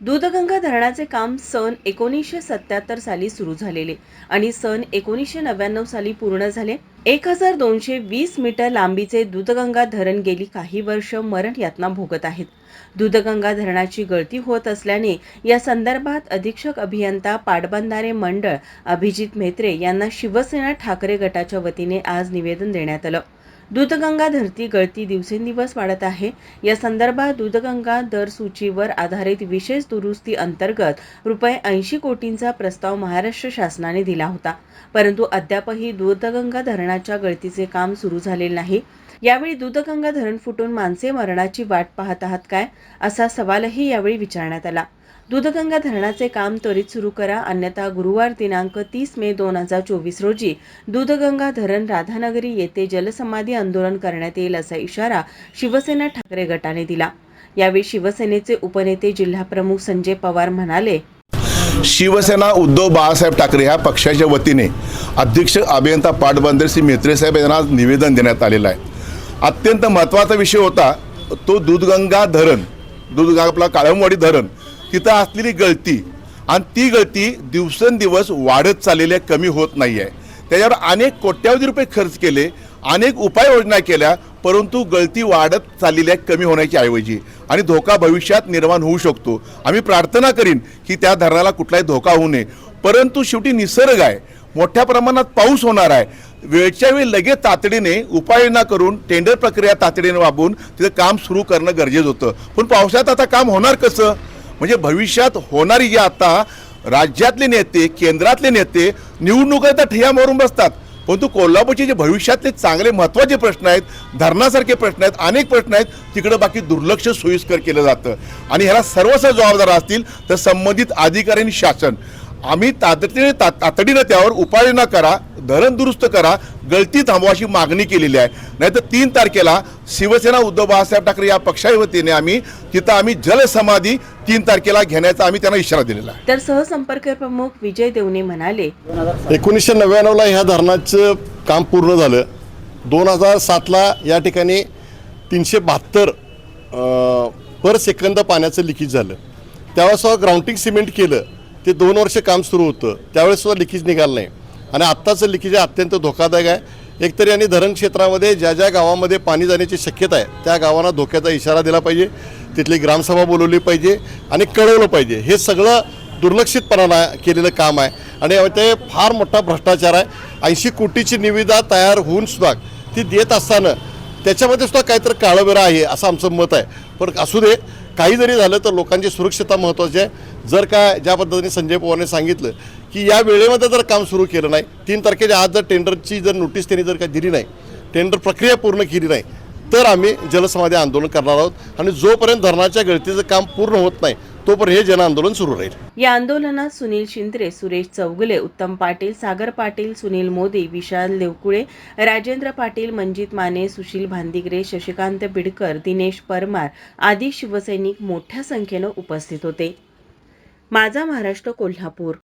दूधगंगा धरणाचे काम सन एकोणीसशे सत्याहत्तर साली सुरू झालेले आणि सन एकोणीसशे नव्याण्णव साली पूर्ण झाले. एक हजार दोनशे वीस मीटर लांबीचे दूधगंगा धरण गेली काही वर्ष मरण यातना भोगत आहेत. दूधगंगा धरणाची गळती होत असल्याने या संदर्भात अधीक्षक अभियंता पाटबंधारे मंडळ अभिजित म्हेत्रे यांना शिवसेना ठाकरे गटाच्या वतीने आज निवेदन देण्यात आलं. दूधगंगा धरती गळती दिवसेंदिवस वाढत आहे. या संदर्भात दूधगंगा दर सूचीवर आधारित विशेष दुरुस्ती अंतर्गत रुपये ऐंशी कोटींचा प्रस्ताव महाराष्ट्र शासनाने दिला होता. परंतु अद्यापही दूधगंगा धरणाच्या गळतीचे काम सुरू झालेले नाही. यावेळी दूधगंगा धरण फुटून माणसे मरणाची वाट पाहत आहात काय? असा सवालही यावेळी विचारण्यात आला. दूधगंगा धरणाचे काम त्वरित सुरू करा. अन्यथा गुरुवार दिनांक तीस मे दोन हजार चोवीस रोजी दूधगंगा धरण राधानगरी येथे जलसमाधी आंदोलन करण्यात येईल असा इशारा शिवसेना ठाकरे गटाने दिला. यावेळी शिवसेनेचे उपनेते जिल्हाप्रमुख संजय पवार म्हणाले शिवसेना उद्धव बाळासाहेब ठाकरे ह्या पक्षाच्या वतीने अध्यक्ष अभियंता पाटबंदर श्री मेत्रे साहेब यांना निवेदन देण्यात आलेलं आहे. अत्यंत महत्त्वाचा विषय होता तो दूधगंगा धरण दूधगंगा आपला काळमवाडी धरण तिथं असलेली गळती आणि ती गळती दिवसेंदिवस वाढत चाललेली आहे कमी होत नाही आहे त्याच्यावर अनेक कोट्यावधी रुपये खर्च केले अनेक उपाययोजना केल्या परंतु गळती वाढत चाललेली आहे कमी होण्याची ऐवजी. आणि धोका भविष्यात निर्माण होऊ शकतो. आम्ही प्रार्थना करीन की त्या धरणाला कुठलाही धोका होऊ नये. परंतु शेवटी निसर्ग आहे. मोठ्या प्रमाणात पाऊस होणार आहे. वेळच्या वेळी लगेच तातडीने उपाययोजना करून टेंडर प्रक्रिया तातडीने वाबून तिथं काम सुरू करणं गरजेचं होतं. पण पावसात आता काम होणार कसं? म्हणजे भविष्यात होणारी जी आता राज्यातले नेते केंद्रातले नेते निवडणुका तर ठिया मारून बसतात. परंतु कोल्हापूरचे जे भविष्यातले चांगले महत्त्वाचे प्रश्न आहेत धरणासारखे प्रश्न आहेत अनेक प्रश्न आहेत तिकडं बाकी दुर्लक्ष सोयीस्कर केलं जातं. आणि ह्याला सर्वस्व जबाबदार असतील तर संबंधित अधिकारी आणि शासन. आम्ही तातडीने ता तातडीनं त्यावर उपाययोजना करा धरण दुरुस्त करा गळती थांबवा अशी मागणी केलेली आहे. नाहीतर तीन तारखेला शिवसेना उद्धव बाळासाहेब ठाकरे या पक्षाच्या वतीने आम्ही तिथं आम्ही जलसमाधी तीन तारखेला घेण्याचा आम्ही त्यांना इशारा दिलेला आहे. तर सहसंपर्क प्रमुख विजय देवणे म्हणाले एकोणीसशे नव्याण्णवला ह्या धरणाचं काम पूर्ण झालं. दोन हजार सातला या ठिकाणी तीनशे बहात्तर पर सेकंद पाण्याचं लिकेज झालं. त्यावेळेस सुद्धा ग्राउंटिंग सिमेंट केलं. ते दोन वर्ष काम सुरू होतं. त्यावेळेस सुद्धा लिकेज निघालं नाही. आणि आत्ताचं लिकेज अत्यंत धोकादायक आहे. एकतरी यांनी धरण क्षेत्रामध्ये ज्या ज्या गावामध्ये पाणी जाण्याची शक्यता आहे त्या गावांना धोक्याचा इशारा दिला पाहिजे. तिथली ग्रामसभा बोलवली पाहिजे आणि कळवलं पाहिजे. हे सगळं दुर्लक्षितपणानं केलेलं काम आहे. आणि ते फार मोठा भ्रष्टाचार आहे. ऐंशी कोटीची निविदा तयार होऊन सुद्धा ती देत असताना त्याच्यामध्ये सुद्धा काहीतरी काळबेरा आहे असं आमचं मत आहे. पण असू दे काही जरी झालं तर लोकांची सुरक्षितता महत्त्वाची आहे. जर का ज्या पद्धतीने संजय पवारने सांगितलं की या वेळेमध्ये जर काम सुरू केलं नाही तीन तारखेच्या आज जर टेंडरची जर नोटीस त्यांनी जर का दिली नाही टेंडर प्रक्रिया पूर्ण केली नाही तर आम्ही जलसमाधी आंदोलन करणार आहोत. आणि जोपर्यंत धरणाच्या गळतीचं काम पूर्ण होत नाही तोपर्यंत हे जनआंदोलन सुरू राहील. या आंदोलनात सुनील शिंदे सुरेश चौगुले उत्तम पाटील सागर पाटील सुनील मोदी विशाल देवकुळे राजेंद्र पाटील मंजित माने सुशील भांदिगरे शशिकांत बिडकर दिनेश परमार आदी शिवसैनिक मोठ्या संख्येनं उपस्थित होते. माझा महाराष्ट्र कोल्हापूर.